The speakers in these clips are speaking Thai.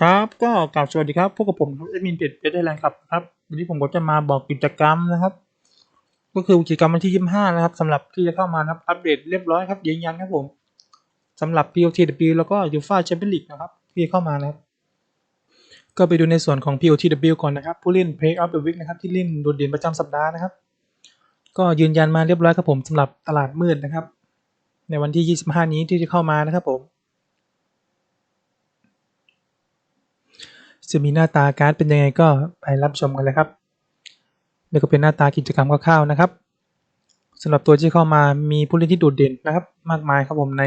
ครับก็กลับสวัสดีครับพวกกับผมครับเอดมินเพจเพจได้แรงครับครับวันนี้ผมก็จะมาบอกกิจกรรมนะครับ ก็คือกิจกรรมวันที่ 25 นะครับสำหรับที่จะเข้ามานะครับอัปเดตเรียบร้อยครับยืนยันครับผมสำหรับ POTW แล้วก็ UEFA Champions League นะครับที่เข้ามานะครับ ก็ไปดูในส่วนของ POTW ก่อนนะครับ ผู้เล่น Play of the Week นะครับที่เล่นโดดเด่นประจำสัปดาห์นะครับ ก็ยืนยันมาเรียบร้อยครับผมสำหรับตลาดมืดนะครับ ในวันที่ 25 นี้ที่จะเข้ามานะครับผม จะมีหน้าตาการ์ดเป็นยังไงก็ไปรับชมกันเลยครับนี่ก็เป็นหน้าตากิจกรรมคร่าวๆนะครับสำหรับตัวที่เข้ามามีผู้เล่นที่โดดเด่นนะครับ มากมายครับผมใน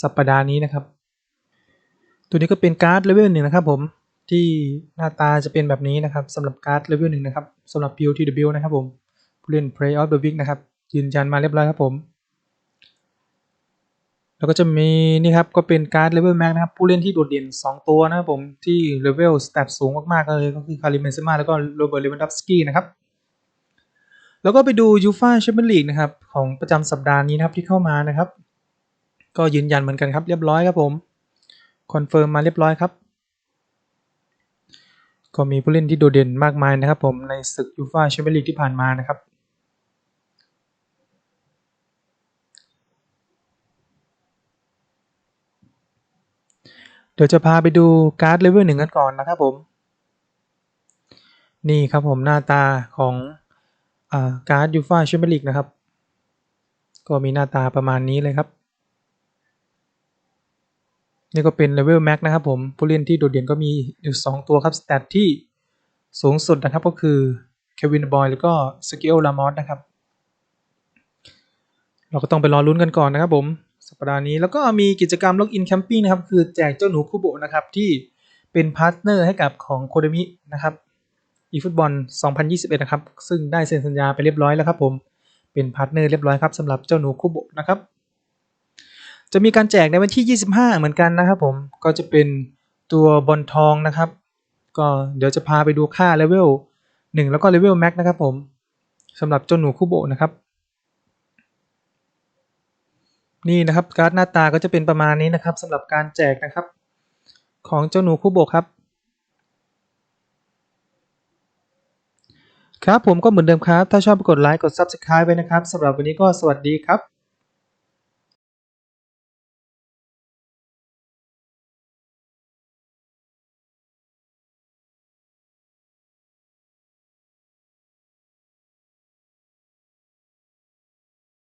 สัปดาห์นี้นะครับ ตัวนี้ก็เป็นการ์ดเลเวลหนึ่งนะครับผมที่หน้าตาจะเป็นแบบนี้นะครับสำหรับการ์ดเลเวลหนึ่งนะครับสำหรับ POTW นะครับผมผู้เล่น Play of the Week นะครับยืนยันมาเรียบร้อยครับผม แล้วก็จะมีนี่ครับก็เป็นการ์ดเลเวลแม็กนะครับ ผู้เล่นที่โดดเด่น 2 ตัวนะครับผมที่เลเวลสแตทสูงมากๆเลยก็คือคาริเมนเซมาแล้วก็โรเบิร์ตเลวันดอฟสกี้นะครับ แล้วก็ไปดูยูฟาแชมเปี้ยนลีกนะครับ ของประจำสัปดาห์นี้นะครับที่เข้ามานะครับ ก็ยืนยันเหมือนกันครับเรียบร้อยครับผมคอนเฟิร์มมาเรียบร้อยครับ ก็มีผู้เล่นที่โดดเด่นมากมายนะครับผมในศึกยูฟาแชมเปี้ยนลีกที่ผ่านมานะครับ เดี๋ยวจะพาไปดูการ์ดเลเวลหนึ่งกันก่อนนะครับผม นี่ครับผมหน้าตาของอการ์ดยูฟาแชมเปี้ยนลีกนะครับ ก็มีหน้าตาประมาณนี้เลยครับ นี่ก็เป็นเลเวลแม็กนะครับผม ผู้เล่นที่โดดเด่นก็มีอยู่ 2 ตัวครับ สแตทที่สูงสุดนะครับก็คือเควินบอยแล้วก็สกิลลามอสนะครับ เราก็ต้องไปรอลุ้นกันก่อนนะครับผม สัปดาห์นี้แล้วก็มีกิจกรรมล็อกอินแคมปิ้งนะครับ คือแจกเจ้าหนูคุโบะนะครับ ที่เป็นพาร์ทเนอร์ให้กับของโคเดมินะครับอีฟุตบอล 2021 นะครับ ซึ่งได้เซ็นสัญญาไปเรียบร้อยแล้วครับผมเป็นพาร์ทเนอร์เรียบร้อยครับสำหรับเจ้าหนูคุโบะนะครับ จะมีการแจกในวันที่ 25 เหมือนกันนะครับผมก็จะเป็นตัวบอลทองนะครับ ก็เดี๋ยวจะพาไปดูค่าเลเวล1แล้วก็เลเวลแม็กนะครับผมสำหรับเจ้าหนูคุโบะนะครับ นี่นะครับการ์ดหน้าตาก็จะเป็นประมาณนี้นะครับสำหรับการแจกนะครับ ของเจ้าหนูคุโบกครับ ครับผมก็เหมือนเดิมครับ ถ้าชอบกดไลค์กด Subscribe ไว้นะครับสำหรับวันนี้ก็สวัสดีครับ